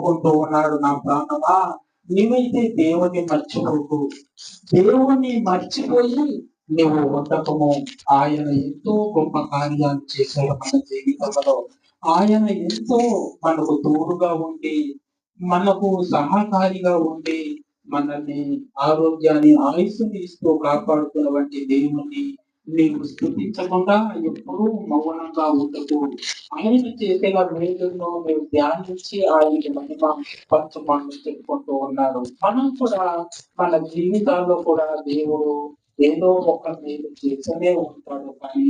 చెప్పుకుంటూ ఉన్నాడు నా ప్రాణమా? నీవైతే దేవుని మర్చిపోకు. దేవుని మర్చిపోయి నువ్వు ఉండకము ఆయన ఎంతో గొప్ప కార్యాలు చేశాడు మన జీవితంలో. ఆయన ఎంతో మనకు తోడుగా ఉండి మనకు సహకారిగా ఉండి మనల్ని ఆరోగ్యాన్ని ఆయుస్సుని ఇస్తూ కాపాడుతున్నటువంటి దేవుణ్ణి నీవు స్థుతించకుండా ఎప్పుడూ మౌనంగా ఉండకు. ఆయన చేసిన మేలును మేము ధ్యానించి ఆయనకి మహిమ పంచమని చెప్పుకుంటూ ఉన్నారు మనం కూడా మన జీవితాల్లో కూడా దేవుడు ఏదో ఒక మేలు చేస్తూనే ఉంటాడు కానీ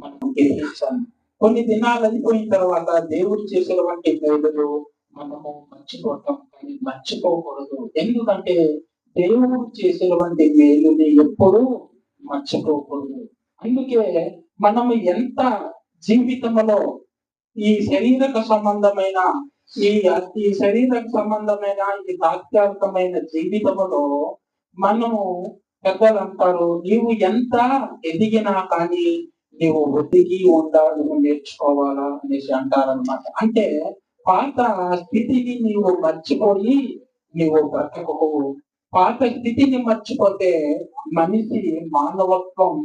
మనం గ్రహించాలి కొన్ని దినాలు అయిపోయిన తర్వాత దేవుడు చేసినటువంటి మేలులు మనము మర్చిపోతాం కానీ మర్చిపోకూడదు. ఎందుకంటే దేవుడు చేసినటువంటి మేలుని ఎప్పుడూ మర్చిపోకూడదు. అందుకే మనము ఎంత జీవితంలో ఈ శరీరక సంబంధమైన ఈ ఈ శరీరకు సంబంధమైన ఈ తాత్కాలికమైన జీవితంలో మనము పెద్దలు అంటారు నీవు ఎంత ఎదిగినా కానీ నీవు వృద్ధికి ఉండా నువ్వు నేర్చుకోవాలా అనేసి అంటారనమాట అంటే పాత స్థితిని నీవు మర్చిపోయి నీవు బ్రతకవు. పాత స్థితిని మర్చిపోతే మనిషి మానవత్వం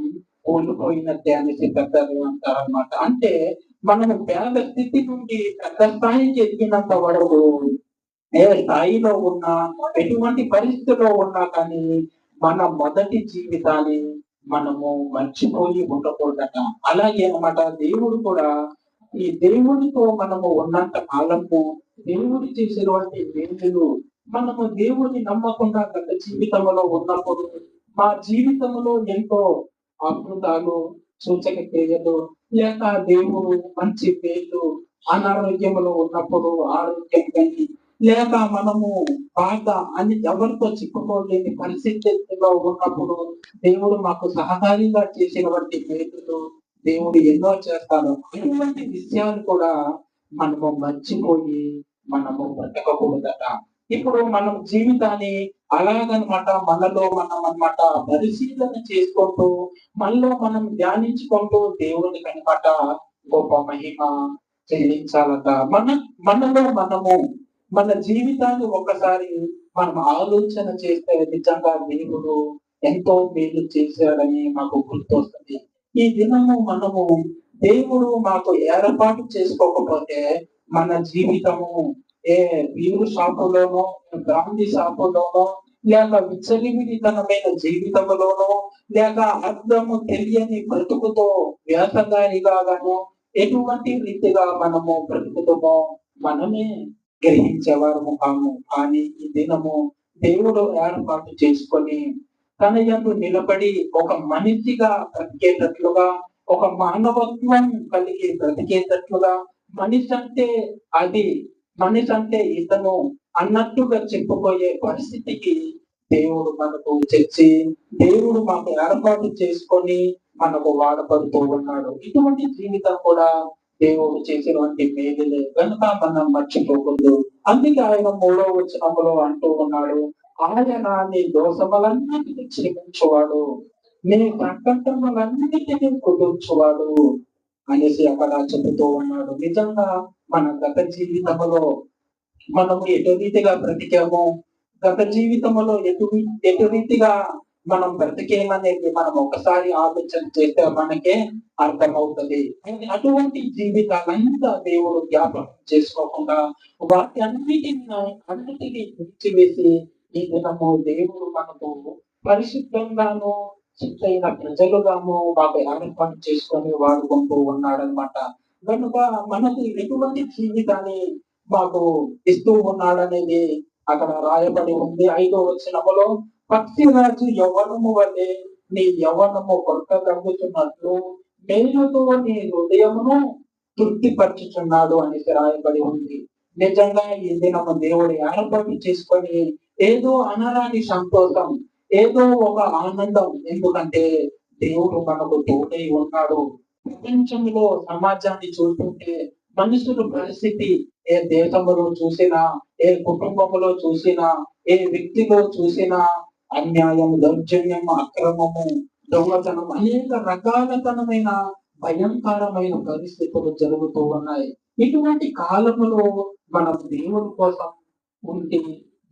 కోల్పోయినట్టే అనేసి పెద్దలు అంటారనమాట అంటే మనము పేద స్థితి నుండి పెద్ద స్థాయికి ఎదిగినంత వరకు ఏ స్థాయిలో ఉన్నా ఎటువంటి పరిస్థితిలో ఉన్నా కానీ మన మొదటి జీవితాన్ని మనము మర్చిపోయి ఉండకూడదట. అలాగే అనమాట దేవుడు కూడా ఈ దేవుడితో మనము ఉన్నంత కాలము దేవుడు చేసినటువంటి మేలులు మనము దేవుడిని నమ్మకుండా గత జీవితంలో ఉన్నప్పుడు మా జీవితంలో ఎంతో అద్భుతాలు సూచక క్రియలు లేక దేవుడు మంచి పేర్లు అనారోగ్యంలో ఉన్నప్పుడు ఆరోగ్యం కానీ లేక మనము బాగా అని ఎవరితో చిక్కుకోలేని పరిస్థితిలో ఉన్నప్పుడు దేవుడు మాకు సహకారిగా చేసినటువంటి మేలులు దేవుడు ఎన్నో చేస్తాడు. అటువంటి విషయాలు కూడా మనము మర్చిపోయి మనము బ్రతకకూడదట. ఇప్పుడు మనం జీవితాన్ని అలాగనమాట మనలో మనం అన్నమాట పరిశీలన చేసుకుంటూ మనలో మనం ధ్యానించుకుంటూ దేవుని కనమాట గొప్ప మహిమ చెల్లించాలట. మన మనలో మనము మన జీవితాన్ని ఒకసారి మనం ఆలోచన చేస్తే నిజంగా దేవుడు ఎంతో మేలు చేశాడని మాకు గుర్తొస్తుంది. ఈ దినము మనము దేవుడు మాకు ఏర్పాటు చేసుకోకపోతే మన జీవితము ఏ వీరు షాపులోనో గాంధీ షాపులోనో లేక విచ్చలివిడితనమైన జీవితంలోనో లేక అర్థము తెలియని బ్రతుకుతో వ్యాసగానిగాను ఎటువంటి రీతిగా మనము బ్రతుకుతామో మనమే గ్రహించేవారము కాము. కానీ ఈ దినము దేవుడు ఏర్పాటు చేసుకొని తన ఎందు నిలబడి ఒక మనిషిగా బ్రతికేటట్లుగా ఒక మానవత్వం కలిగి బ్రతికేటట్లుగా మనిషి అంటే అది మనిషి అంటే ఇతను అన్నట్టుగా చెప్పుకోయే పరిస్థితికి దేవుడు మనకు తెచ్చి దేవుడు మాకు ఏర్పాటు చేసుకొని మనకు వాడబడుతూ ఉన్నాడు. ఇటువంటి జీవితం కూడా దేవుడు చేసినటువంటి మేలులే. కనుక మనం మర్చిపోకూడదు. అందుకే ఆయన మూడో వచనంలో అంటూ ఉన్నాడు ఆయన నీ దోషములన్నిటినీ క్షమించువాడు. నీ సంకటములన్నిటిని కుదుర్చువాడు. అనేసి అక్కడ చెబుతూ ఉన్నాడు. నిజంగా మన గత జీవితంలో మనము ఎటు రీతిగా బ్రతికామో గత జీవితంలో ఎటు ఎటు రీతిగా మనం బ్రతికేమనేది మనం ఒకసారి ఆలోచన చేస్తే మనకే అర్థమవుతుంది. అటువంటి జీవితాలంతా దేవుడు జ్ఞాపకం చేసుకోకుండా వాటి అన్నిటిని అన్నిటినీ తీర్చివేసి ఈ దినము దేవుడు మనకు పరిశుద్ధంగాను చిత్తైన ప్రజలుగాను మాకు ఏర్పాటు చేసుకొని వాడుకుంటూ ఉన్నాడనమాట. కనుక మనకి ఎటువంటి జీవితాన్ని మాకు ఇస్తూ ఉన్నాడనేది అక్కడ రాయబడి ఉంది. ఐదో వచ్చినములో పక్షిరాజు యవనము వలె నీ యవనము కొరత తగ్గుతున్నట్లు మేలుతో నీ హృదయమును తృప్తిపరచుచున్నాడు అనేసి రాయబడి ఉంది. నిజంగా ఈ దినము దేవుడు ఏర్పాటు చేసుకొని ఏదో అనరాని సంతోషం ఏదో ఒక ఆనందం. ఎందుకంటే దేవుడు మనకు తోడై ఉన్నాడు. ప్రపంచంలో సమాజాన్ని చూస్తుంటే మనుషుల పరిస్థితి ఏ దేశంలో చూసినా ఏ కుటుంబంలో చూసినా ఏ వ్యక్తిలో చూసినా అన్యాయం దౌర్జన్యం అక్రమము దొంగతనం అనేక రకాలతనమైన భయంకరమైన పరిస్థితులు జరుగుతూ ఉన్నాయి. ఇటువంటి కాలములో మనం దేవుని కోసం ఉంటే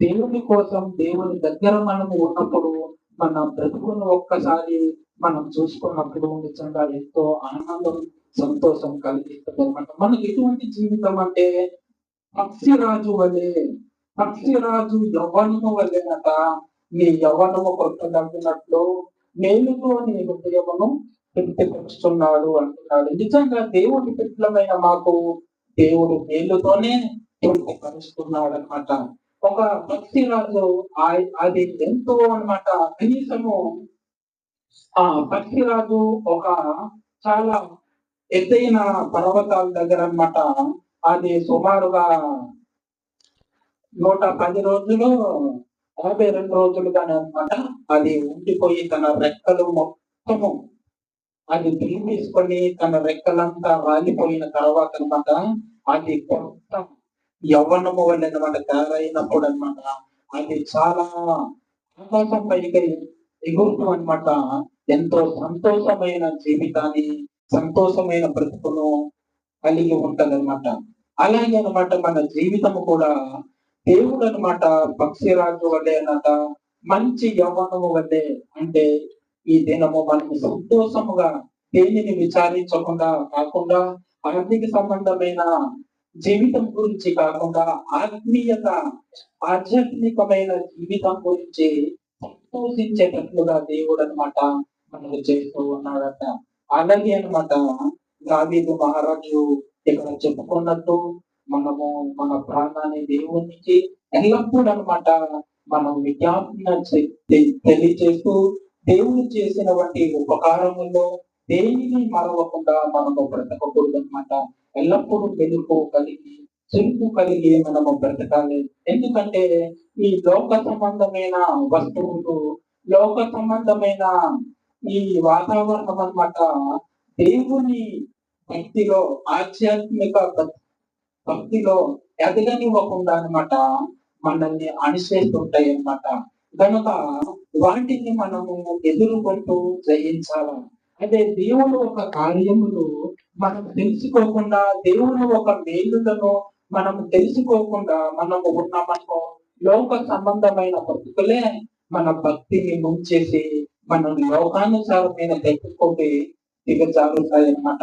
దేవుని కోసం దేవుని దగ్గర మనం ఉన్నప్పుడు మన బ్రతుకును ఒక్కసారి మనం చూసుకున్నప్పుడు నిజంగా ఎంతో ఆనందం సంతోషం కలిగిస్తుంది అనమాట మనకి ఎటువంటి జీవితం అంటే పక్షిరాజు వలె పక్షిరాజు యవ్వనము వలెనట నీ యవ్వనము కొట్టగలిగినట్లు మేలుతో నీ హృదయమును తృప్తిపరుస్తున్నాడు అంటున్నాడు. నిజంగా దేవుడి పిట్లమైన మాకు దేవుడు మేలుతోనే తృప్తిపరుస్తున్నాడు అనమాట ఒక భక్తి రాజు అది ఎంతో అన్నమాట. కనీసము ఆ పక్షిరాజు ఒక చాలా ఎత్తైన పర్వతాల దగ్గర అన్నమాట. అది సుమారుగా నూట పది రోజులు యాభై రెండు రోజులుగానే అన్నమాట. అది ఉండిపోయి తన రెక్కలు మొత్తము అది తీసుకొని తన రెక్కలంతా రాలిపోయిన తర్వాత అన్నమాట. అది కొత్త యవ్వనము వల్ల అనమాట తయారైనప్పుడు అనమాట అది చాలా ఆకాశం పైకి ఎగురుతూ అనమాట ఎంతో సంతోషమైన జీవితాన్ని సంతోషమైన బ్రతుకును కలిగి ఉంటదన్నమాట. అలాగే అనమాట మన జీవితం కూడా దేవుడు అన్నమాట పక్షిరాజు వల్లే అన్నమాట మంచి యవ్వనము వల్లే అంటే ఈ దినము మనం సంతోషముగా దేనిని విచారించకుండా కాకుండా ఆర్థిక సంబంధమైన జీవితం గురించి కాకుండా ఆత్మీయత ఆధ్యాత్మికమైన జీవితం గురించి సంతోషించేటట్లుగా దేవుడు అన్నమాట మనకు చేస్తూ ఉన్నాడట. అలాగే అనమాట దావీదు మహారాజు ఇక్కడ చెప్పుకున్నట్టు మనము మన ప్రాణాన్ని దేవునికి ఎల్లప్పుడూ అన్నమాట మనం విజ్ఞాపన తెలియజేస్తూ దేవుడు చేసిన వంటి ఉపకారములో దేనిని మరవకుండా మనము బ్రతకకూడదు అనమాట ఎల్లప్పుడూ వెలుపు కలిగి చెరుపు కలిగి మనము బ్రతకాలి. ఎందుకంటే ఈ లోక సంబంధమైన వస్తువులు లోక సంబంధమైన ఈ వాతావరణం అన్నమాట దేవుని భక్తిలో ఆధ్యాత్మిక భక్తిలో ఎదగనివ్వకుండా అన్నమాట మనల్ని అణిచేస్తుంటాయి అన్నమాట కనుక వాటిని మనము ఎదుర్కొంటూ జయించాలి? అదే దేవుడు ఒక కార్యములు మనం తెలుసుకోకుండా దేవుడు ఒక మేలులను మనం తెలుసుకోకుండా మనము ఉన్నామనుకో లోక సంబంధమైన భక్తులే మన భక్తిని ముంచేసి మనం లోకానుసారమైన తెచ్చుకుంటే దిగజారుతాయి అన్నమాట.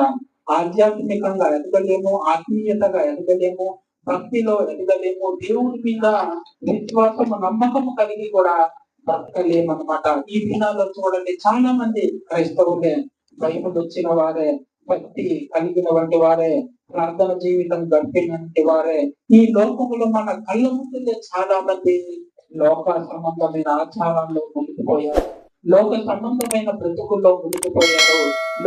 ఆధ్యాత్మికంగా ఎదగలేము ఆత్మీయతగా ఎదగలేము భక్తిలో ఎదగలేము దేవుడి మీద విశ్వాసము నమ్మకం కలిగి కూడా బ్రతకలేమన్నమాట ఈ దినాల్లో చూడండి చాలా మంది క్రైస్తవులే బైబుల్ వచ్చిన వారే భక్తి కలిగిన వంటి వారే ప్రార్థన జీవితం గడిపినటువంటి వారే. ఈ లోకములు మన కళ్ళ ముందులే చాలా మంది లోక సంబంధమైన ఆచారాల్లో మునిగిపోయారు. లోక సంబంధమైన బ్రతుకుల్లో మునిగిపోయారు.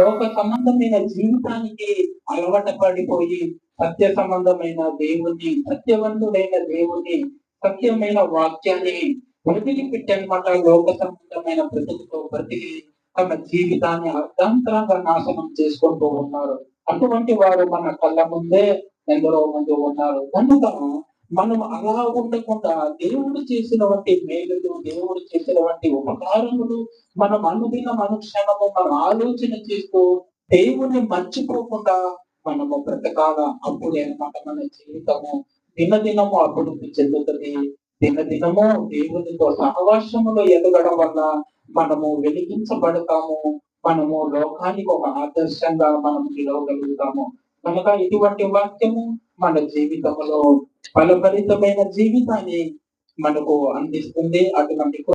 లోక సంబంధమైన జీవితానికి అలవాటు పడిపోయి సత్య సంబంధమైన దేవుని సత్యవంతుడైన దేవుని సత్యమైన వాక్యాన్ని వదిలిపెట్టనమాట లోక సంబంధమైన బ్రతుకుతో బ్రతికి తమ జీవితాన్ని అర్ధాంతరంగా నాశనం చేసుకుంటూ ఉన్నారు. అటువంటి వారు మన కళ్ళ ముందే ఎందరో మంది ఉన్నారు. కనుక మనం అలా ఉండకుండా దేవుడు చేసిన వంటి మేలులు దేవుడు చేసిన వంటి ఉపకారములు మనం అనుదిన అనుక్షణము మనం ఆలోచన చేస్తూ దేవుణ్ణి మర్చిపోకుండా మనము బ్రతకాల అప్పుడే అనమాట మన జీవితము దినదినము అభివృద్ధి చెందుతుంది. దినదినము దేవునితో సహవాసములో ఎదగడం వల్ల మనము వెలిగించబడతాము. మనము లోకానికి ఒక ఆదర్శంగా మనం నిలవగలుగుతాము. కనుక ఇటువంటి వాక్యము మన జీవితంలో ఫలభరితమైన జీవితాన్ని మనకు అందిస్తుంది. అటువంటి